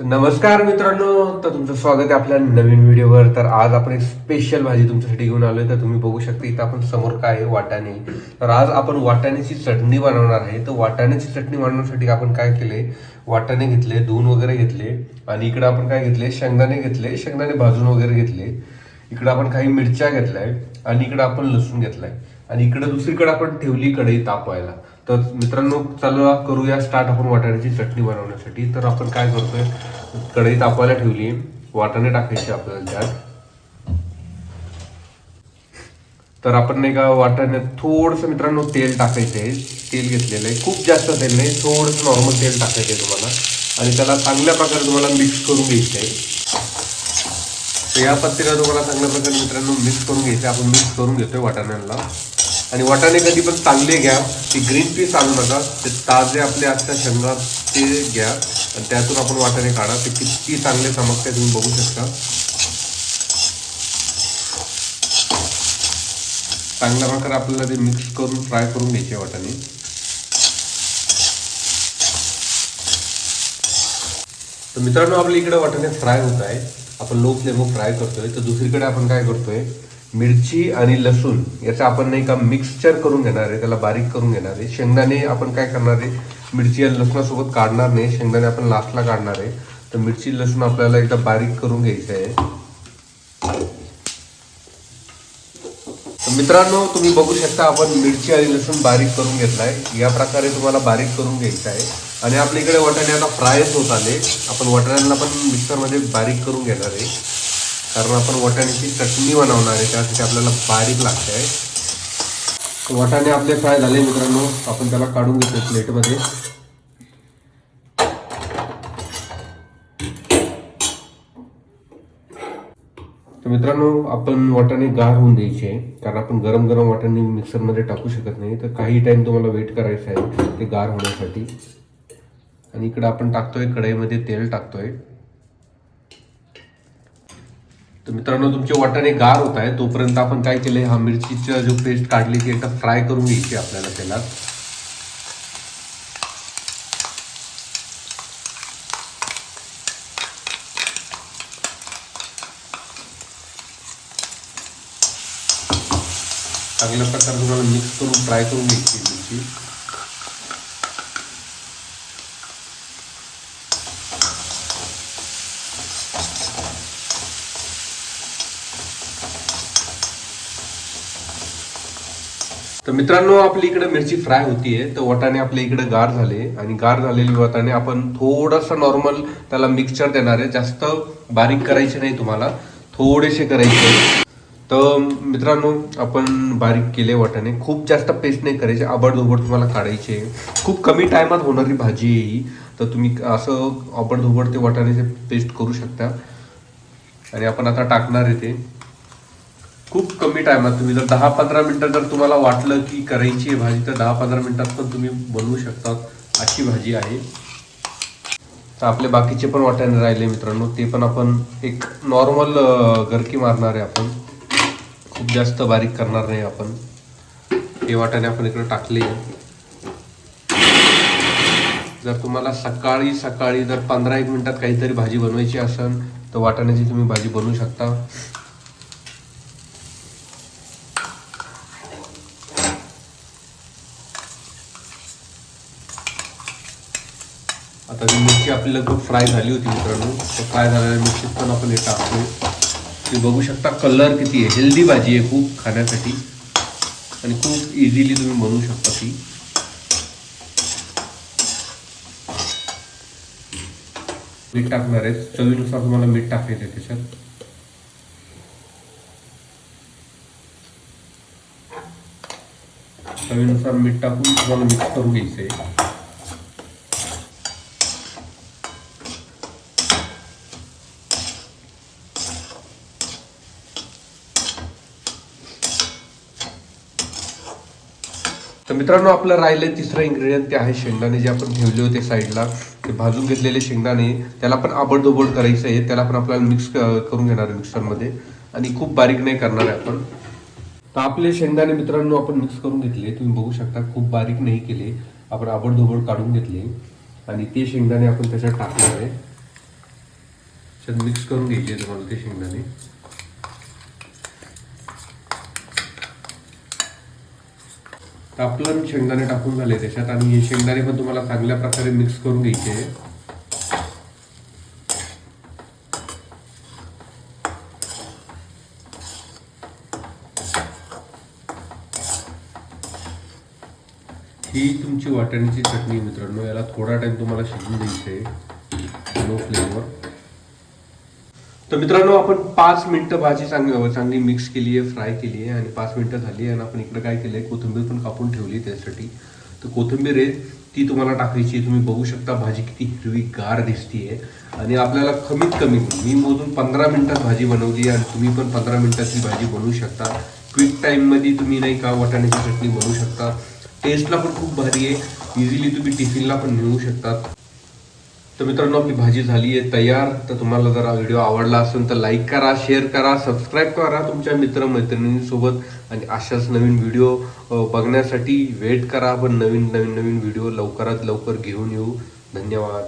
तर नमस्कार मित्रांनो तर तुमचं स्वागत आहे आपल्या नवीन व्हिडिओवर. तर आज आपण एक स्पेशल भाजी तुमच्यासाठी घेऊन आलोय. तर तुम्ही बघू शकता इथं आपण समोर काय आहे? वाटाणे. तर आज आपण वाटाण्याची चटणी बनवणार आहे. तर वाटाण्याची चटणी बनवण्यासाठी आपण काय केले वाटाणे घेतले धुवून वगैरे घेतले आणि इकडे आपण काय घेतले? शेंगदाणे घेतले शेंगदाणे भाजून वगैरे घेतले. इकडे आपण काही मिरच्या घेतलाय आणि इकडे आपण लसूण घेतलाय. आणि इकडे दुसरीकडे आपण ठेवली कढई तापवायला. तर मित्रांनो चला करूया स्टार्ट आपण वाटाण्याची चटणी बनवण्यासाठी. तर आपण काय करतोय कढई तापवायला ठेवली वाटाणे टाकायचे आपल्याला त्यात. तर आपण नाही का वाटाण्यात थोडस मित्रांनो तेल टाकायचं आहे. तेल घेतलेलं आहे. खूप जास्त तेल नाही थोडंसं नॉर्मल तेल टाकायचं आहे तुम्हाला. आणि त्याला चांगल्या प्रकारे तुम्हाला मिक्स करून घ्यायचं आहे. तर या पत्तीला तुम्हाला चांगल्या प्रकारे मित्रांनो मिक्स करून घ्यायचे आपण मिक्स करून घेतोय वाटाण्यांना आणि वाटाणे कधी पण चांगले घ्या. ते ग्रीन पीस आणू नका. ते ताजे आपले आजच्या शेंगा ते घ्या. आणि त्यातून आपण वाटाणे काढा. ते किती चांगले चमकते तुम्ही बघू शकता. चांगल्या प्रकारे आपल्याला ते मिक्स करून फ्राय करून घ्यायचे वाटाणे. तर मित्रांनो आपल्या इकडे वाटाणे फ्राय होत आहे. आपण लो फ्लेमवर फ्राय करतोय. तर दुसरीकडे आपण काय करतोय? मिरची आणि लसूण याचं आपण नाही का मिक्सचर करून घेणार आहे त्याला बारीक करून घेणार आहे. शेंगदाणे आपण काय करणार आहे मिरची आणि लसणासोबत काढणार नाही. शेंगदाणे आपण लास्टला काढणार आहे. तर मिरची लसूण आपल्याला एकदा बारीक करून घ्यायचं आहे. मित्रांनो तुम्ही बघू शकता आपण मिरची आणि लसूण बारीक करून घेतलाय. या प्रकारे तुम्हाला बारीक करून घ्यायचं आहे. आणि आपल्या इकडे वाटाणे आता फ्रायच होत आले. आपण वाटाण्यांना पण मिक्सरमध्ये बारीक करून घेणार आहे. कारण आपण वाटाण्याची चटणी बनवणार आहे त्यासाठी आपल्याला बारीक लागते आहे वाटाणे आपले फ्राय झाले मित्रांनो आपण त्याला काढून घेतो प्लेटमध्ये. तर मित्रांनो आपण वाटाणे गार होऊन द्यायचे कारण आपण गरम गरम वाटाणे मिक्सरमध्ये टाकू शकत नाही. तर काही टाइम तुम्हाला वेट करायचं आहे ते गार होण्यासाठी. आणि इकडे आपण टाकतोय कढईमध्ये तेल टाकतोय. तर मित्रांनो तुमचे वाटाणे गार होत आहे तोपर्यंत आपण काय केलंय? हा मिरचीचा जो पेस्ट काढली ती एकदा फ्राय करून घ्यायची आपल्याला तेलात. चांगल्या प्रकारे तुम्हाला मिक्स करून फ्राय करून घ्यायची मिरची. तर मित्रांनो आपली इकडे मिरची फ्राय होतीये. तर वाटाणे आपल्या इकडे गार झाले आणि गार झालेली वाटाणे आपण थोडंसं नॉर्मल त्याला मिक्सचर देणार आहे. जास्त बारीक करायचे नाही तुम्हाला. थोडेसे करायचे तर मित्रांनो आपण बारीक केले वाटाणे. खूप जास्त पेस्ट नाही करायचे. आबडधोबड तुम्हाला काढायचे खूप कमी टायमात होणारी भाजी आहे ही. तर तुम्ही असं आबडधोबड ते वाटाण्याचे पेस्ट करू शकता. आणि आपण आता टाकणार आहे ते. खूप कमी टायमात तुम्ही जर दहा पंधरा मिनटं जर तुम्हाला वाटलं की करायची आहे भाजी तर दहा पंधरा मिनटात पण तुम्ही बनवू शकता अशी भाजी आहे. तर आपले बाकीचे पण वाटाणे राहिले मित्रांनो. ते पण आपण एक नॉर्मल गरकी मारणार आहे आपण. खूप जास्त बारीक करणार नाही आपण. हे वाटाणे आपण इकडे टाकले. जर तुम्हाला सकाळी सकाळी जर पंधरा एक मिनटात काहीतरी भाजी बनवायची असेल तर वाटाण्याची तुम्ही भाजी बनवू शकता. आता ही मिरची आपली लगभग फ्राय झाली होती मित्रांनो. तर फ्राय झालेल्या मिरचीत पण आपण हे टाकतो तुम्ही बघू शकता कलर किती आहे. हेल्दी भाजी आहे खूप खाण्यासाठी. आणि खूप इझिली तुम्ही बनवू शकता ती. मीठ टाकणार आहे. चवीनुसार तुम्हाला मीठ टाकायचं आहे त्याच्यात. चवीनुसार मीठ टाकून तुम्हाला मिक्स करून घ्यायचं आहे. मित्रांनो आपलं राहिलं तिसरं इन्ग्रेडियंट ते आहे शेंगदाणे. जे आपण ठेवले होते साईडला ते भाजून घेतलेले शेंगदाणे त्याला पण आबडदोबड करायचं आहे. त्याला पण आपल्याला मिक्स करून घेणार आहे मिक्सरमध्ये आणि खूप बारीक नाही करणार आहे आपण. तर आपले शेंगदाणे मित्रांनो आपण मिक्स करून घेतले. तुम्ही बघू शकता खूप बारीक नाही केले. आपण आबडधोबड काढून घेतले. आणि ते शेंगदाणे आपण त्याच्यात टाकणार आहे. मिक्स करून घ्यायचे तुम्हाला ते शेंगदाणे. तापलं आपलं शेंगदाणे टाकून झाले त्याच्यात आणि हे शेंगदाणे पण तुम्हाला चांगल्या प्रकारे मिक्स करून घ्यायचे. ही तुमची वाटाण्याची चटणी मित्रांनो याला थोडा टाइम तुम्हाला शिजून द्यायचे लो फ्लेमवर तर मित्रांनो आपण पाच मिनटं भाजी चांगली चांगली मिक्स केली आहे फ्राय केली आहे आणि पाच मिनटं झाली आहे आणि आपण इकडं काय केलंय कोथिंबीर पण कापून ठेवली त्यासाठी. तर कोथिंबीर आहे ती तुम्हाला टाकायची तुम्ही बघू शकता भाजी किती हिरवी गार दिसतीये आणि आपल्याला कमीत कमी मी मोजून पंधरा मिनटात भाजी बनवली आणि तुम्ही पण पंधरा मिनटात भाजी बनवू शकता. क्विक टाइममध्ये तुम्ही नाही का वाटाण्याची चटणी बनवू शकता. टेस्टला पण खूप भारी आहे. इझिली तुम्ही टिफिनला पण नेऊ शकतात तर मित्रांनो आपली भाजी झाली आहे तयार. तर तुम्हाला जर हा व्हिडिओ आवडला असेल तर लाईक करा शेअर करा सबस्क्राईब करा तुमच्या मित्रमैत्रिणींसोबत. आणि अशाच नवीन व्हिडिओ बघण्यासाठी वेट करा. पण नवीन नवीन नवीन व्हिडिओ लवकरात लवकर घेऊन येऊ. धन्यवाद.